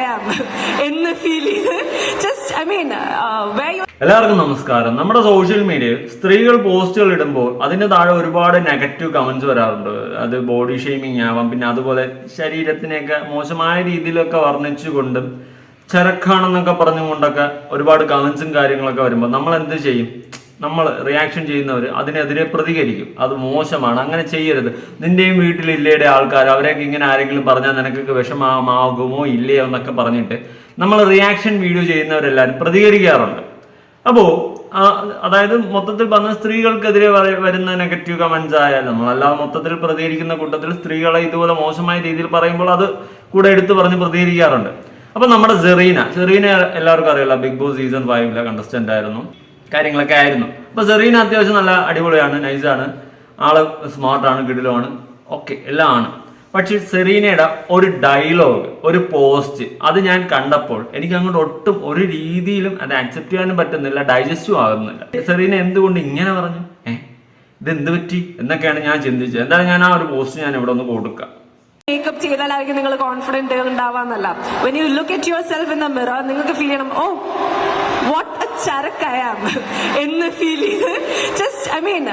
I ആം എന്ന് feel ചെയ്ത് just I മീൻ എല്ലാവർക്കും നമസ്കാരം. നമ്മുടെ സോഷ്യൽ മീഡിയയിൽ സ്ത്രീകൾ പോസ്റ്റുകൾ ഇടുമ്പോൾ അതിന്റെ താഴെ ഒരുപാട് നെഗറ്റീവ് കമന്റ്സ് വരാറുണ്ട്. അത് ബോഡി ഷെയ്മിങ് ആവാം പിന്നെ അതുപോലെ ശരീരത്തിനെയൊക്കെ മോശമായ രീതിയിലൊക്കെ വർണിച്ചുകൊണ്ടും ചരക്കാണെന്നൊക്കെ പറഞ്ഞുകൊണ്ടൊക്കെ ഒരുപാട് കമന്റ്സും കാര്യങ്ങളൊക്കെ വരുമ്പോൾ നമ്മൾ എന്ത് ചെയ്യും? നമ്മൾ റിയാക്ഷൻ ചെയ്യുന്നവർ അതിനെതിരെ പ്രതികരിക്കും. അത് മോശമാണ്. അങ്ങനെ ചെയ്യരുത്. നിന്റെയും വീട്ടിലില്ലേടെ ആൾക്കാർ അവരെയൊക്കെ ഇങ്ങനെ ആരെങ്കിലും പറഞ്ഞാൽ നിനക്കൊക്കെ വിഷമമാകുമോ ഇല്ലയോ എന്നൊക്കെ പറഞ്ഞിട്ട് നമ്മൾ റിയാക്ഷൻ വീഡിയോ ചെയ്യുന്നവരെല്ലാവരും പ്രതികരിക്കാറുണ്ട്. അപ്പോൾ അതായത് മൊത്തത്തിൽ പറഞ്ഞ സ്ത്രീകൾക്കെതിരെ വര- വരുന്ന നെഗറ്റീവ് കമൻസ് ആയാലും നമ്മളല്ലാതെ മൊത്തത്തിൽ പ്രതികരിക്കുന്ന കൂട്ടത്തിൽ സ്ത്രീകളെ ഇതുപോലെ മോശമായ രീതിയിൽ പറയുമ്പോൾ അത് കൂടെ എടുത്തു പറഞ്ഞ് പ്രതികരിക്കാറുണ്ട്. അപ്പൊ നമ്മുടെ സെറീന സെറീന എല്ലാവർക്കും അറിയില്ല ബിഗ് ബോസ് സീസൺ ഫൈവിലെ കണ്ടസ്റ്റന്റ് ആയിരുന്നു. കാര്യങ്ങളൊക്കെ ആയിരുന്നു. അപ്പൊ സെറീന അത്യാവശ്യം നല്ല അടിപൊളിയാണ് നൈസാണ് ആൾ സ്മാർട്ടാണ് കിടിലുമാണ് ഓക്കെ എല്ലാം ആണ്. പക്ഷെ സെറീനയുടെ ഒരു ഡയലോഗ് ഒരു പോസ്റ്റ് അത് ഞാൻ കണ്ടപ്പോൾ എനിക്ക് അങ്ങോട്ട് ഒട്ടും ഒരു രീതിയിലും അത് അക്സെപ്റ്റ് ചെയ്യാനും പറ്റുന്നില്ല ഡൈജസ്റ്റും ആകുന്നില്ല. സെറീന എന്തുകൊണ്ട് ഇങ്ങനെ പറഞ്ഞു? ഏഹ് ഇത് എന്ത് പറ്റി? എന്നൊക്കെയാണ് ഞാൻ ചിന്തിച്ചത്. എന്തായാലും ഞാൻ ആ ഒരു പോസ്റ്റ് ഞാൻ ഇവിടെ ഒന്ന് കൊടുക്കാം. മേക്കപ്പ് ചെയ്താലായിരിക്കും നിങ്ങൾ confident ഉണ്ടാവാന്നല്ല when you look at yourself in the mirror നിങ്ങൾക്ക് ഫീൽ ചെയ്യണം ഓ വാട്ട് എ ചരക്ക് ഐ ആം എന്ന് ഫീൽ ചെയ്ത്. Just I mean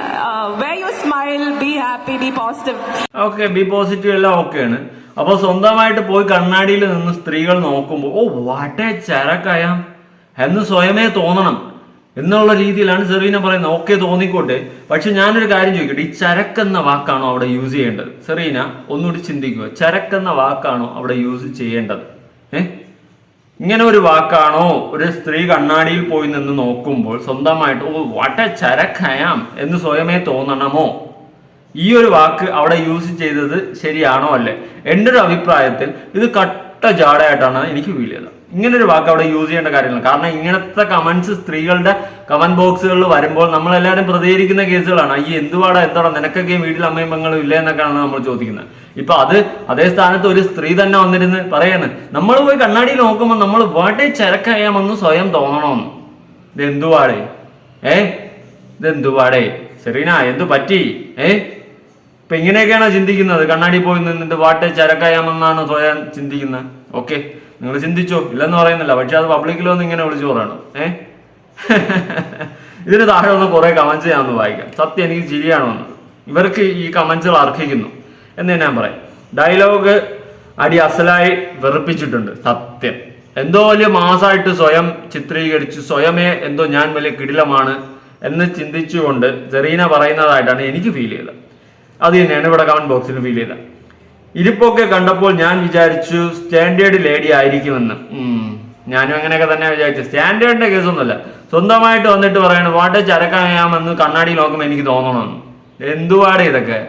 way you smile be happy be positive okay be positive എല്ലാം ആണ്. അപ്പോൾ സ്വന്തമായിട്ട് പോയി കണ്ണാടിയിൽ നിന്ന് സ്ത്രീകൾ നോക്കുമ്പോൾ ഓ വാട്ടേ ചരക്കയാം എന്ന് സ്വയമേ തോന്നണം. എന്നുള്ള രീതിയിലാണ് സെറീന പറയുന്നത്. ഓക്കെ തോന്നിക്കോട്ടെ. പക്ഷെ ഞാനൊരു കാര്യം ചോദിക്കട്ടെ. ഈ ചരക്കെന്ന വാക്കാണോ അവിടെ യൂസ് ചെയ്യേണ്ടത്? സെറീന ഒന്നുകൂടി ചിന്തിക്കുക. ചരക്കെന്ന വാക്കാണോ അവിടെ യൂസ് ചെയ്യേണ്ടത്? ഏഹ് ഇങ്ങനെ ഒരു വാക്കാണോ? ഒരു സ്ത്രീ കണ്ണാടിയിൽ പോയി നിന്ന് നോക്കുമ്പോൾ സ്വന്തമായിട്ട് ഓ വട്ട ചരക്കയാം എന്ന് സ്വയമേ തോന്നണമോ? ഈ ഒരു വാക്ക് അവിടെ യൂസ് ചെയ്തത് ശരിയാണോ അല്ലേ? എന്റെ ഒരു അഭിപ്രായത്തിൽ ഇത് കട്ട ജാടയായിട്ടാണ് എനിക്ക് ഫീൽ ചെയ്തത്. ഇങ്ങനെ ഒരു വാക്ക് അവിടെ യൂസ് ചെയ്യേണ്ട കാര്യങ്ങൾ കാരണം ഇങ്ങനത്തെ കമന്റ്സ് സ്ത്രീകളുടെ കമന്റ് ബോക്സുകളിൽ വരുമ്പോൾ നമ്മളെല്ലാവരും പ്രതികരിക്കുന്ന കേസുകളാണ്. ഈ എന്തുവാടാ എന്താടാ നിനക്കൊക്കെ വീട്ടിൽ അമ്മയും പെങ്ങളും ഇല്ല എന്നൊക്കെയാണ് നമ്മൾ ചോദിക്കുന്നത്. ഇപ്പൊ അത് അതേ സ്ഥാനത്ത് ഒരു സ്ത്രീ തന്നെ വന്നിരുന്ന് പറയാണ് നമ്മൾ പോയി കണ്ണാടിയിൽ നോക്കുമ്പോൾ നമ്മൾ വാട്ടേ ചരക്കയാമെന്ന് സ്വയം തോന്നണമെന്ന് ഇത് എന്തുവാടേ ഏ? ഇത് എന്തുവാടേ സെറീന എന്തു പറ്റി? ഏ? ഇപ്പൊ ഇങ്ങനെയൊക്കെയാണ് ചിന്തിക്കുന്നത്. കണ്ണാടി പോയി നിന്നിട്ട് വാട്ടെ ചരക്കയാമെന്നാണ് സ്വയം ചിന്തിക്കുന്നത്. ഓക്കെ നിങ്ങൾ ചിന്തിച്ചോ? ഇല്ലെന്ന് പറയുന്നില്ല. പക്ഷെ അത് പബ്ലിക്കിൽ വന്ന് ഇങ്ങനെ വിളിച്ചു പറയണം. ഏ? ഇതിന് താഴെ ഒന്ന് കുറെ കമന്റ്സ് ഞാൻ ഒന്ന് വായിക്കാം. സത്യം എനിക്ക് ചിരിയാണ് വന്നത്. ഇവർക്ക് ഈ കമന്റ്സുകൾ അർഹിക്കുന്നു. എന്ന് ഞാൻ പറയാം. ഡയലോഗ് അടി അസലായി വെറുപ്പിച്ചിട്ടുണ്ട്. സത്യം. എന്തോ വലിയ മാസമായിട്ട് സ്വയം ചിത്രീകരിച്ച്. സ്വയമേ എന്തോ ഞാൻ വലിയ കിടിലമാണ് എന്ന് ചിന്തിച്ചുകൊണ്ട് സെറീന പറയുന്നതായിട്ടാണ് എനിക്ക് ഫീൽ ചെയ്തത്. അത് തന്നെയാണ് ഇവിടെ കമന്റ് ബോക്സിൽ ഫീൽ ചെയ്ത ഇരിപ്പൊക്കെ കണ്ടപ്പോൾ ഞാൻ വിചാരിച്ചു സ്റ്റാൻഡേർഡ് ലേഡി ആയിരിക്കുമെന്ന്. ഞാനും അങ്ങനെയൊക്കെ തന്നെ വിചാരിച്ചു. സ്റ്റാൻഡേർഡിന്റെ കേസൊന്നുമല്ല സ്വന്തമായിട്ട് വന്നിട്ട് പറയണ വാട്ട് ചരക്കാമെന്ന് കണ്ണാടി നോക്കുമ്പോൾ എനിക്ക് തോന്നണമെന്ന്. എന്തുവാടെ ഇതൊക്കെ?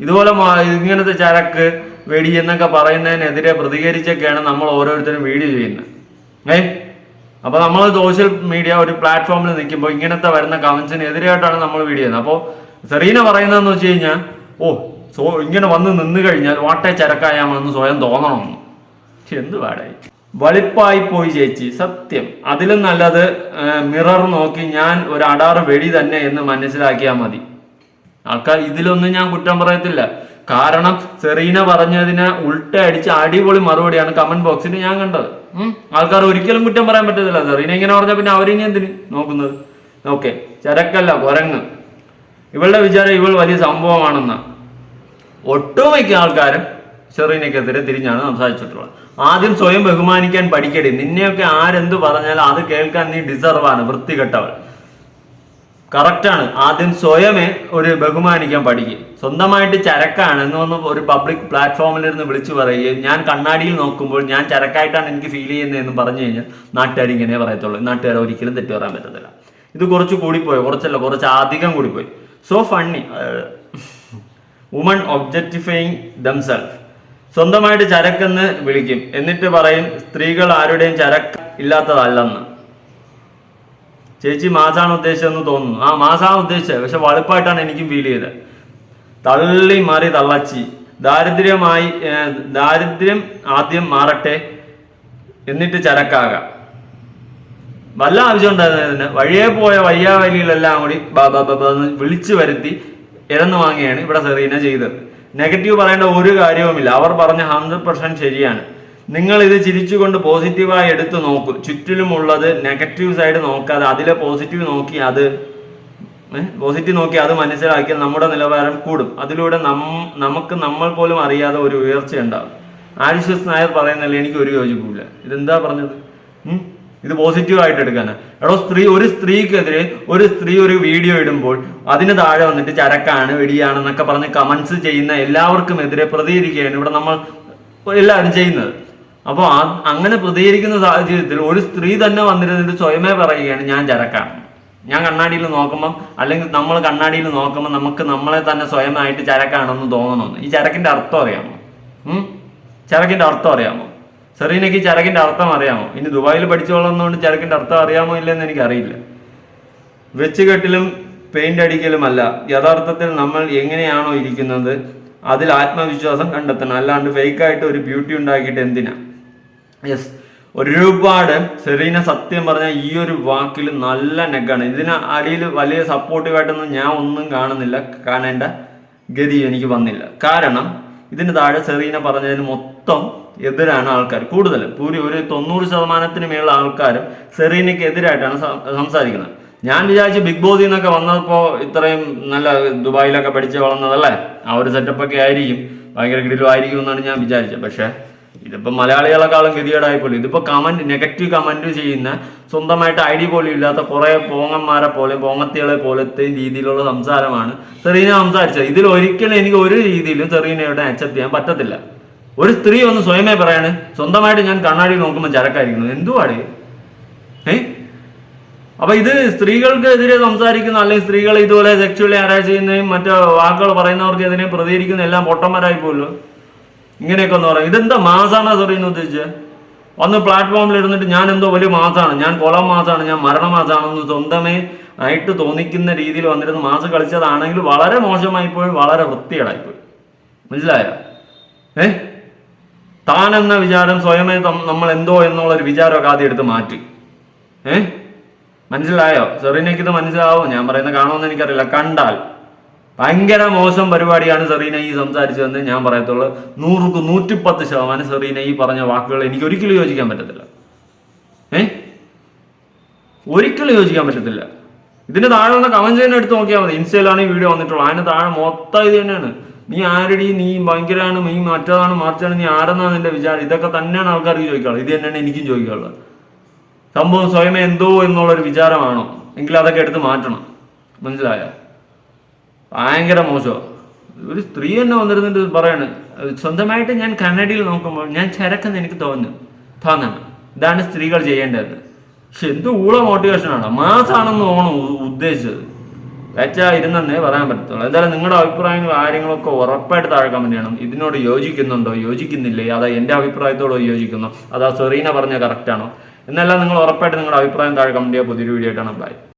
ഇതുപോലെ ഇങ്ങനത്തെ ചരക്ക് വെടി എന്നൊക്കെ പറയുന്നതിനെതിരെ പ്രതികരിച്ചൊക്കെയാണ് നമ്മൾ ഓരോരുത്തരും വീഡിയോ ചെയ്യുന്നത്. ഏ? അപ്പൊ നമ്മൾ സോഷ്യൽ മീഡിയ ഒരു പ്ലാറ്റ്ഫോമിൽ നിൽക്കുമ്പോൾ ഇങ്ങനത്തെ വരുന്ന കമൻസിന് എതിരായിട്ടാണ് നമ്മൾ വീഡിയോ ചെയ്യുന്നത്. അപ്പോൾ സെറീന പറയുന്നതെന്ന് വെച്ച് കഴിഞ്ഞാൽ ഓ സോ ഇങ്ങനെ വന്ന് നിന്ന് കഴിഞ്ഞാൽ വാട്ടെ ചരക്കായാമെന്ന് സ്വയം തോന്നണം. എന്ത് പാടായി വളിപ്പായി പോയി ചേച്ചി സത്യം. അതിലും നല്ലത് മിറർ നോക്കി ഞാൻ ഒരു അടാറ് വെടി തന്നെ എന്ന് മനസ്സിലാക്കിയാൽ മതി. ആൾക്കാർ ഇതിലൊന്നും ഞാൻ കുറ്റം പറയത്തില്ല. കാരണം സെറീന പറഞ്ഞതിനെ ഉൾട്ട അടിച്ച് അടിപൊളി മറുപടിയാണ് കമന്റ് ബോക്സിൽ ഞാൻ കണ്ടത്. ആൾക്കാർ ഒരിക്കലും കുറ്റം പറയാൻ പറ്റത്തില്ല. സെറീന ഇങ്ങനെ പറഞ്ഞാൽ പിന്നെ അവരിങ്ങനെ എന്തിന് നോക്കുന്നത്? ഓക്കെ ചരക്കല്ല കുരങ്ങ്. ഇവളുടെ വിചാരം ഇവൾ വലിയ സംഭവമാണെന്ന്. ഒട്ടുമിക്ക ആൾക്കാരും സെറീനയ്ക്കെതിരെ തിരിഞ്ഞാണ് സംസാരിച്ചിട്ടുള്ളത്. ആദ്യം സ്വയം ബഹുമാനിക്കാൻ പഠിക്കടി. നിന്നെയൊക്കെ ആരെന്ത് പറഞ്ഞാലും അത് കേൾക്കാൻ നീ ഡിസർവ് ആണ് വൃത്തികെട്ടവൾ. കറക്റ്റാണ് ആദ്യം സ്വയമേ ഒരു ബഹുമാനിക്കാൻ പഠിക്കും. സ്വന്തമായിട്ട് ചരക്കാണ് എന്ന് വന്ന് ഒരു പബ്ലിക് പ്ലാറ്റ്ഫോമിൽ ഇരുന്ന് വിളിച്ചു പറയുകയും ഞാൻ കണ്ണാടിയിൽ നോക്കുമ്പോൾ ഞാൻ ചരക്കായിട്ടാണ് എനിക്ക് ഫീൽ ചെയ്യുന്നതെന്ന് പറഞ്ഞു കഴിഞ്ഞാൽ നാട്ടുകാർ ഇങ്ങനെ പറയത്തുള്ളൂ. നാട്ടുകാർ ഒരിക്കലും തെറ്റു പറയാൻ പറ്റത്തില്ല. ഇത് കുറച്ച് കൂടിപ്പോയി? കുറച്ചല്ല കുറച്ച് അധികം കൂടിപ്പോയി. So funny woman objectifying themself സ്വന്തമായിട്ട് ചരക്കെന്ന് വിളിക്കും. എന്നിട്ട് പറയും സ്ത്രീകൾ ആരുടെയും ചരക്ക് ഇല്ലാത്തതല്ലെന്ന്. ചേച്ചി മാസാണ് ഉദ്ദേശിച്ചതെന്ന് തോന്നുന്നു. ആ മാസാണ് ഉദ്ദേശിച്ചത്. പക്ഷെ വളുപ്പായിട്ടാണ് എനിക്കും ഫീൽ ചെയ്തത്. തള്ളി മാറി തള്ളച്ചി. ദാരിദ്ര്യമായി ദാരിദ്ര്യം ആദ്യം മാറട്ടെ. എന്നിട്ട് ചരക്കാകാം. വല്ല ആവശ്യം ഉണ്ടായിരുന്നതിന് വഴിയെ പോയ വയ്യാവലികളെല്ലാം കൂടി ബാബാ ബാബ എന്ന് വിളിച്ചു വരുത്തി ഇരന്നു വാങ്ങിയാണ് ഇവിടെ സെറീന ചെയ്തത്. നെഗറ്റീവ് പറയേണ്ട ഒരു കാര്യവുമില്ല. അവർ പറഞ്ഞ ഹൺഡ്രഡ് പെർസെന്റ് ശരിയാണ്. നിങ്ങൾ ഇത് ചിരിച്ചുകൊണ്ട് പോസിറ്റീവായി എടുത്ത് നോക്കൂ. ചുറ്റിലുമുള്ളത് നെഗറ്റീവ് സൈഡ് നോക്കാതെ അതിലെ പോസിറ്റീവ് നോക്കി അത് പോസിറ്റീവ് നോക്കി അത് മനസ്സിലാക്കിയാൽ നമ്മുടെ നിലവാരം കൂടും. അതിലൂടെ നമുക്ക് നമ്മൾ പോലും അറിയാതെ ഒരു ഉയർച്ച ഉണ്ടാകും. ആരിശ്വസ് നായർ പറയുന്നില്ല എനിക്ക് ഒരു യോജിപ്പില്ല ഇതെന്താ പറഞ്ഞത്? ഇത് പോസിറ്റീവ് ആയിട്ട് എടുക്കാനാ. എടോ സ്ത്രീ ഒരു സ്ത്രീക്കെതിരെ ഒരു സ്ത്രീ ഒരു വീഡിയോ ഇടുമ്പോൾ അതിന് താഴെ വന്നിട്ട് ചരക്കാണ് വെടിയാണെന്നൊക്കെ പറഞ്ഞ് കമന്റ്സ് ചെയ്യുന്ന എല്ലാവർക്കും എതിരെ പ്രതികരിക്കുകയാണ് ഇവിടെ നമ്മൾ എല്ലാവരും ചെയ്യുന്നത്. അപ്പോൾ അങ്ങനെ പ്രതികരിക്കുന്ന സാഹചര്യത്തിൽ ഒരു സ്ത്രീ തന്നെ വന്നിരുന്നിട്ട് സ്വയമേ പറയുകയാണ് ഞാൻ ചരക്കാണ്. ഞാൻ കണ്ണാടിയിൽ നോക്കുമ്പം അല്ലെങ്കിൽ നമ്മൾ കണ്ണാടിയിൽ നോക്കുമ്പോൾ നമുക്ക് നമ്മളെ തന്നെ സ്വയമായിട്ട് ചരക്കാണെന്ന് തോന്നണമെന്ന്. ഈ ചരക്കിന്റെ അർത്ഥം അറിയാമോ? ചരക്കിന്റെ അർത്ഥം അറിയാമോ? സെറീനയ്ക്ക് ഈ ചരക്കിന്റെ അർത്ഥം അറിയാമോ? ഇനി ദുബായിൽ പഠിച്ചോളുന്നതുകൊണ്ട് ചരക്കിന്റെ അർത്ഥം അറിയാമോ ഇല്ലെന്ന് എനിക്കറിയില്ല. വെച്ചുകെട്ടിലും പെയിന്റ് അടിക്കലുമല്ല യഥാർത്ഥത്തിൽ നമ്മൾ എങ്ങനെയാണോ ഇരിക്കുന്നത് അതിൽ ആത്മവിശ്വാസം കണ്ടെത്തണം. അല്ലാണ്ട് ഫേക്കായിട്ട് ഒരു ബ്യൂട്ടി ഉണ്ടാക്കിയിട്ട് എന്തിനാ? യെസ് ഒരുപാട് സെറീന സത്യം പറഞ്ഞാൽ ഈ ഒരു വാക്കിൽ നല്ല നെഗാണ്. ഇതിന് അടിയിൽ വലിയ സപ്പോർട്ടീവായിട്ടൊന്നും ഞാൻ ഒന്നും കാണുന്നില്ല കാണേണ്ട ഗതി എനിക്ക് വന്നില്ല. കാരണം ഇതിന് താഴെ സെറീന പറഞ്ഞതിന് മൊത്തം എതിരാണ് ആൾക്കാർ. കൂടുതലും. പൂരി ഒരു തൊണ്ണൂറ് ശതമാനത്തിന് മേലുള്ള ആൾക്കാരും സെറീനയ്ക്ക് എതിരായിട്ടാണ് സംസാരിക്കുന്നത്. ഞാൻ വിചാരിച്ചു ബിഗ് ബോസിൽ നിന്നൊക്കെ വന്നപ്പോൾ ഇത്രയും നല്ല ദുബായിലൊക്കെ പഠിച്ച് വളർന്നതല്ലേ? ആ ഒരു സെറ്റപ്പൊക്കെ ആയിരിക്കും. ഭയങ്കര കിടിലും ആയിരിക്കും എന്നാണ് ഞാൻ വിചാരിച്ചത്. പക്ഷേ ഇതിപ്പോ മലയാളികളെക്കാളും ഗതികേടായി പോലും ഇതിപ്പോ കമന്റ് നെഗറ്റീവ് കമന്റ് ചെയ്യുന്ന സ്വന്തമായിട്ട് ഐ ഡി പോലും ഇല്ലാത്ത കുറെ പോങ്ങന്മാരെ പോലെ പോങ്ങത്തികളെ പോലത്തെ രീതിയിലുള്ള സംസാരമാണ് സെറീന സംസാരിച്ചത്. ഇതിൽ ഒരിക്കലും എനിക്ക് ഒരു രീതിയിലും സെറീനയുടെ അക്സെപ്റ്റ് ചെയ്യാൻ പറ്റത്തില്ല. ഒരു സ്ത്രീ ഒന്ന് സ്വയമേ പറയാണ് സ്വന്തമായിട്ട് ഞാൻ കണ്ണാടി നോക്കുമ്പോൾ ചരക്കായിരിക്കുന്നു. എന്തുവാണ് ഏ? അപ്പൊ ഇത് സ്ത്രീകൾക്കെതിരെ സംസാരിക്കുന്ന അല്ലെങ്കിൽ സ്ത്രീകളെ ഇതുപോലെ സെക്ഷുവലി ഹരാസ് ചെയ്യുന്നതും മറ്റു വാക്കുകൾ പറയുന്നവർക്കെതിരെ പ്രതികരിക്കുന്ന എല്ലാം പൊട്ടന്മാരായി പോലും ഇങ്ങനെയൊക്കെ ഒന്ന് പറയും. ഇതെന്താ മാസാണ് പറയുന്നത് ഉദ്ദേശിച്ചത് ഒന്ന് പ്ലാറ്റ്ഫോമിൽ ഇരുന്നിട്ട് ഞാൻ എന്തോ വലിയ മാസമാണ് ഞാൻ കൊളം മാസമാണ് ഞാൻ മരണ മാസാണെന്ന് സ്വന്തമേ ആയിട്ട് തോന്നിക്കുന്ന രീതിയിൽ വന്നിരുന്ന മാസ് കളിച്ചതാണെങ്കിൽ വളരെ മോശമായി പോയി വളരെ വൃത്തികേടായിപ്പോയി. മനസ്സിലായോ? ഏ? താൻ എന്ന വിചാരം സ്വയമേ നമ്മൾ എന്തോ എന്നുള്ളൊരു വിചാരമൊക്കെ ആദ്യം എടുത്ത് മാറ്റി. ഏ? മനസ്സിലായോ? സെറീനയ്ക്ക് ഇത് മനസ്സിലാവോ. ഞാൻ പറയുന്നത് കാണുമെന്ന് എനിക്കറിയില്ല. കണ്ടാൽ. ഭയങ്കര മോശം പരിപാടിയാണ് സെറീന ഈ സംസാരിച്ചതെന്ന് ഞാൻ പറയത്തുള്ളൂ. നൂറുക്ക് നൂറ്റിപ്പത്ത് ശതമാനം സെറീന ഈ പറഞ്ഞ വാക്കുകൾ എനിക്ക് ഒരിക്കലും യോജിക്കാൻ പറ്റത്തില്ല. ഏ? ഒരിക്കലും യോജിക്കാൻ പറ്റത്തില്ല. ഇതിന് താഴെ വന്ന കമന്റ് തന്നെ എടുത്ത് നോക്കിയാൽ മതി. ഇൻസ്റ്റയിലാണ് ഈ വീഡിയോ വന്നിട്ടുള്ളത്. അതിന് താഴെ മൊത്തം ഇത് തന്നെയാണ്. നീ ആരടി? നീ ഭയങ്കരമാണ് നീ മറ്റേതാണ് മറിച്ചാണ് നീ ആരെന്നാണ് നിന്റെ വിചാരം? ഇതൊക്കെ തന്നെയാണ് ആൾക്കാർക്ക് ചോദിക്കാറ് ഇത് തന്നെയാണ് എനിക്കും ചോദിക്കാറുള്ളത് സംഭവം സ്വയമേ എന്തോ എന്നുള്ളൊരു വിചാരമാണോ? എങ്കിൽ അതൊക്കെ എടുത്ത് മാറ്റണം. മനസ്സിലായ? ഭയങ്കര മോശം. ഒരു സ്ത്രീ തന്നെ വന്നിരുന്നിട്ട് പറയാണ്. സ്വന്തമായിട്ട് ഞാൻ കണ്ണടിയിൽ നോക്കുമ്പോൾ ഞാൻ ചരക്കെന്ന് എനിക്ക് തോന്നുന്നു. തോന്നണം ഇതാണ് സ്ത്രീകൾ ചെയ്യേണ്ടത്. പക്ഷെ എന്ത് ഊള മോട്ടിവേഷനാണ് മാസാണെന്ന് ഓണം ഉദ്ദേശിച്ചത്. വെച്ചാ ഇരുന്നെന്നേ പറയാൻ പറ്റത്തുള്ളൂ. എന്തായാലും നിങ്ങളുടെ അഭിപ്രായങ്ങളും കാര്യങ്ങളൊക്കെ ഉറപ്പായിട്ട് താഴെ ചെയ്യണം. ഇതിനോട് യോജിക്കുന്നുണ്ടോ? യോജിക്കുന്നില്ലേ? അതാ എന്റെ അഭിപ്രായത്തോട് യോജിക്കുന്നു. അതാ സെറീന പറഞ്ഞ കറക്റ്റ് ആണോ? എന്നെല്ലാം നിങ്ങൾ ഉറപ്പായിട്ട് നിങ്ങളുടെ അഭിപ്രായം താഴെ ചെയ്യുക. പുതിയൊരു വീഡിയോ ആയിട്ടാണ്. ബൈ